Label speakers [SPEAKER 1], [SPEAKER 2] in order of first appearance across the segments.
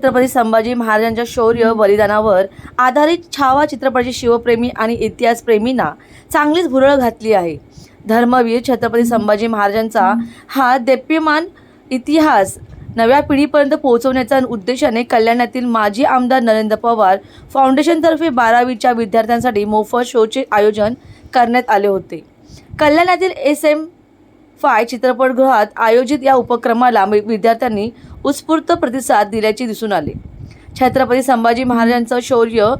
[SPEAKER 1] छत्रपती संभाजी महाराजांच्या शौर्य बलिदानावर आधारित छावा चित्रपटाची शिवप्रेमी आणि इतिहासप्रेमींना चांगलीच भुरळ घातली आहे. धर्मवीर छत्रपती संभाजी महाराजांचा हा देप्यमान इतिहास नव्या पिढीपर्यंत पोहोचवण्याच्या उद्देशाने कल्याणातील माजी आमदार नरेंद्र पवार फाउंडेशनतर्फे बारावीच्या विद्यार्थ्यांसाठी मोफत शोचे आयोजन करण्यात आले होते. कल्याणातील एस एम फाय चित्रपटगृहात आयोजित या उपक्रमाला वि- विद्यार्थ्यांनी उत्स्फूर्त प्रतिसाद दिल्याचे दिसून आले. छत्रपती संभाजी महाराजांचं शौर्य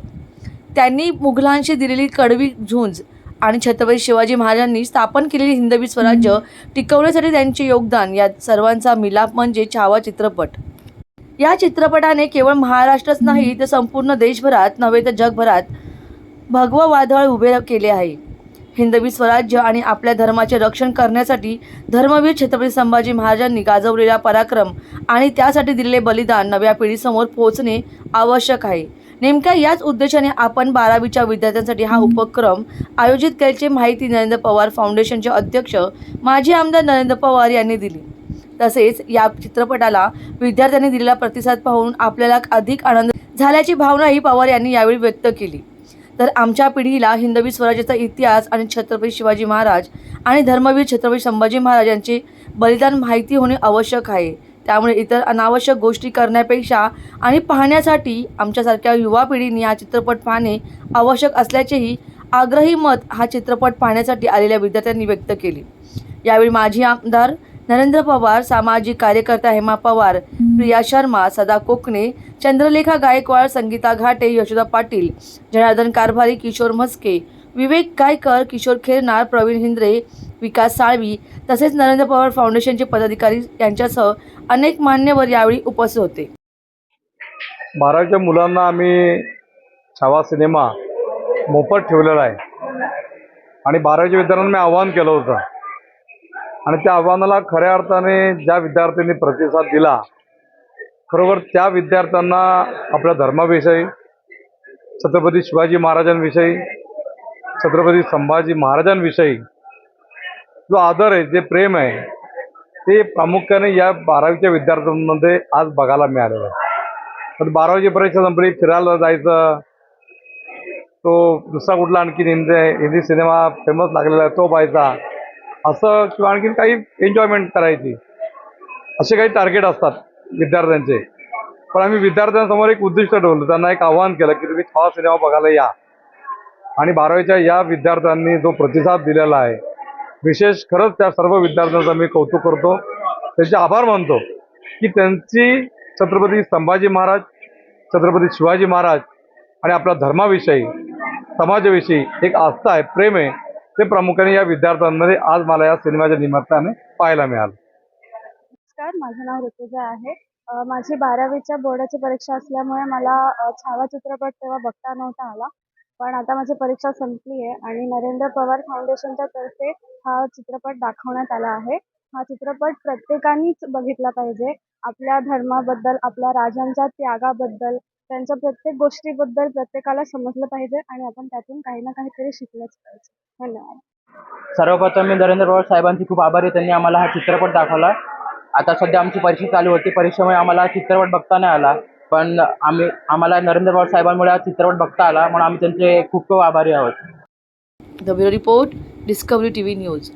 [SPEAKER 1] त्यांनी मुघलांशी दिलेली कडवी झुंज आणि छत्रपती शिवाजी महाराजांनी स्थापन केलेली हिंदवी स्वराज्य टिकवण्यासाठी त्यांचे योगदान या सर्वांचा मिलाप म्हणजे छावा चित्रपट. या चित्रपटाने केवळ महाराष्ट्रच नाही तर संपूर्ण देशभरात नव्हे तर जगभरात भगवा वादळ उभे केले आहे. हिंदवी स्वराज्य आणि आपल्या धर्माचे रक्षण करण्यासाठी धर्मवीर छत्रपती संभाजी महाराजांनी गाजवलेला पराक्रम आणि त्यासाठी दिलेले बलिदान नव्या पिढीसमोर पोहोचणे आवश्यक आहे. नेमक्या याच उद्देशाने आपण बारावीच्या विद्यार्थ्यांसाठी हा उपक्रम आयोजित केल्याची माहिती नरेंद्र पवार फाउंडेशनचे अध्यक्ष माजी आमदार नरेंद्र पवार यांनी दिली. तसेच या चित्रपटाला विद्यार्थ्यांनी दिलेला प्रतिसाद पाहून आपल्याला अधिक आनंद झाल्याची भावनाही पवार यांनी यावेळी व्यक्त केली. तर आमच्या पिढीला हिंदवी स्वराज्याचा इतिहास आणि छत्रपती शिवाजी महाराज आणि धर्मवीर छत्रपती संभाजी महाराज यांचे बलिदान माहिती होणे आवश्यक आहे. त्यामुळे इतर अनावश्यक गोष्टी करण्यापेक्षा आणि पाहण्यासाठी आमच्यासारख्या युवा पिढीने हा चित्रपट पाहणे आवश्यक असल्याचेही आग्रही मत हा चित्रपट पाहण्यासाठी आलेल्या विद्यार्थ्यांनी व्यक्त केले. यावेळी माजी आमदार नरेंद्र पवार सामाजिक कार्यकर्ता हेमा पवार प्रिया शर्मा सदा कोकणे चंद्रलेखा गायकवाड संगीता घाटे यशोदा पाटील जनार्दन कारभारी किशोर म्हस्के विवेक गायकर किशोर खेरनार प्रवीण हिंद्रे विकास साळवी तसेच नरेंद्र पवार फाउंडेशनचे पदाधिकारी यांच्यासह अनेक मान्यवर यावेळी उपस्थित होते.
[SPEAKER 2] बारावीच्या मुलांना आम्ही छावा सिनेमा मोफत ठेवलेला आहे. आणि बारावीच्या विद्यार्थ्यांना मी आव्हान केलं होतं. आणि त्या आव्हानाला खऱ्या अर्थाने ज्या विद्यार्थ्यांनी प्रतिसाद दिला खरोखर त्या विद्यार्थ्यांना आपल्या धर्माविषयी छत्रपती शिवाजी महाराजांविषयी छत्रपती संभाजी महाराजांविषयी जो आदर आहे जे प्रेम आहे ते प्रामुख्याने या बारावीच्या विद्यार्थ्यांमध्ये आज बघायला मिळालेलं आहे. पण बारावीची परीक्षा संपली फिरायला जायचं तो दुसरा कुठला आणखी हिंदी हिंदी सिनेमा फेमस लागलेला आहे तो पाहायचा. असं किंवा आणखीन काही एन्जॉयमेंट करायची. असे काही टार्गेट असतात विद्यार्थ्यांचे. पण आम्ही विद्यार्थ्यांसमोर एक उद्दिष्ट ठेवलं. त्यांना एक आव्हान केलं की तुम्ही छावा सिनेमा बघायला या. आणि बारावीच्या या विद्यार्थ्यांनी जो प्रतिसाद दिलेला आहे विशेष खरंच त्या सर्व विद्यार्थ्यांचं मी कौतुक करतो. त्यांचे आभार मानतो की त्यांची छत्रपती संभाजी महाराज छत्रपती शिवाजी महाराज आणि आपल्या धर्माविषयी समाजाविषयी एक आस्था आहे प्रेम आहे. ते प्रामुख्याने या विद्यार्थ्यांमध्ये आज मला या सिनेमाच्या निमित्ताने पाहायला मिळालं.
[SPEAKER 3] नमस्कार माझं नाव ऋतुजा आहे. माझी बारावीच्या बोर्डाची परीक्षा असल्यामुळे मला छावा चित्रपट तेव्हा बघता नव्हता आला. पण आता माझी परीक्षा संपली आहे आणि नरेंद्र पवार फाउंडेशनच्या तर्फे हा चित्रपट दाखवण्यात आला आहे. हा चित्रपट प्रत्येकानेच बघितला पाहिजे. आपल्या धर्माबद्दल आपल्या राजांच्या त्यागाबद्दल त्यांच्या प्रत्येक गोष्टीबद्दल प्रत्येकाला समजलं पाहिजे आणि आपण त्यातून काही ना काहीतरी शिकलंच पाहिजे. धन्यवाद.
[SPEAKER 4] सर्वप्रथम मी नरेंद्र पवार साहेबांची खूप आभारी आहे. त्यांनी आम्हाला हा चित्रपट दाखवला. आता सध्या आमची परीक्षा चालू होती. परीक्षेमुळे आम्हाला हा चित्रपट बघता नाही आला. पण आम्ही आम्हाला नरेंद्र पवार साहेबांमुळे हा चित्रपट बघता आला. म्हणून आम्ही त्यांचे खूप खूप आभारी आहोत.
[SPEAKER 1] The bureau report Discovery T V news